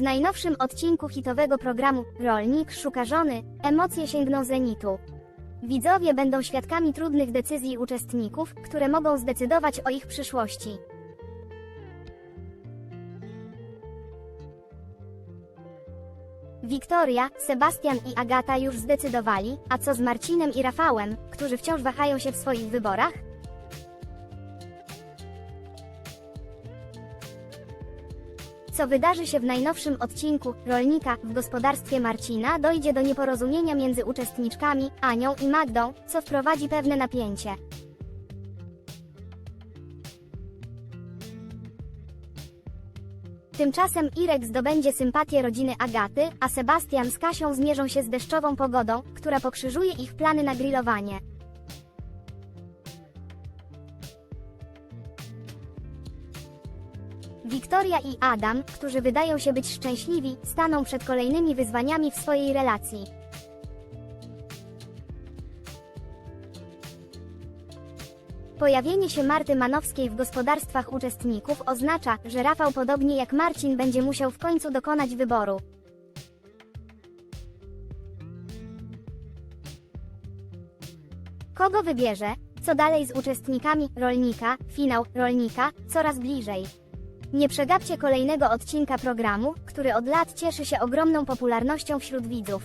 najnowszym odcinku hitowego programu Rolnik szuka żony, emocje sięgną zenitu. Widzowie będą świadkami trudnych decyzji uczestników, które mogą zdecydować o ich przyszłości. Wiktoria, Sebastian i Agata już zdecydowali, a co z Marcinem i Rafałem, którzy wciąż wahają się w swoich wyborach? Co wydarzy się w najnowszym odcinku Rolnika w gospodarstwie Marcina dojdzie do nieporozumienia między uczestniczkami, Anią i Magdą, co wprowadzi pewne napięcie. Tymczasem Irek zdobędzie sympatię rodziny Agaty, a Sebastian z Kasią zmierzą się z deszczową pogodą, która pokrzyżuje ich plany na grillowanie. Wiktoria i Adam, którzy wydają się być szczęśliwi, staną przed kolejnymi wyzwaniami w swojej relacji. Pojawienie się Marty Manowskiej w gospodarstwach uczestników oznacza, że Rafał podobnie jak Marcin będzie musiał w końcu dokonać wyboru. Kogo wybierze? Co dalej z uczestnikami rolnika? Finał rolnika coraz bliżej. Nie przegapcie kolejnego odcinka programu, który od lat cieszy się ogromną popularnością wśród widzów.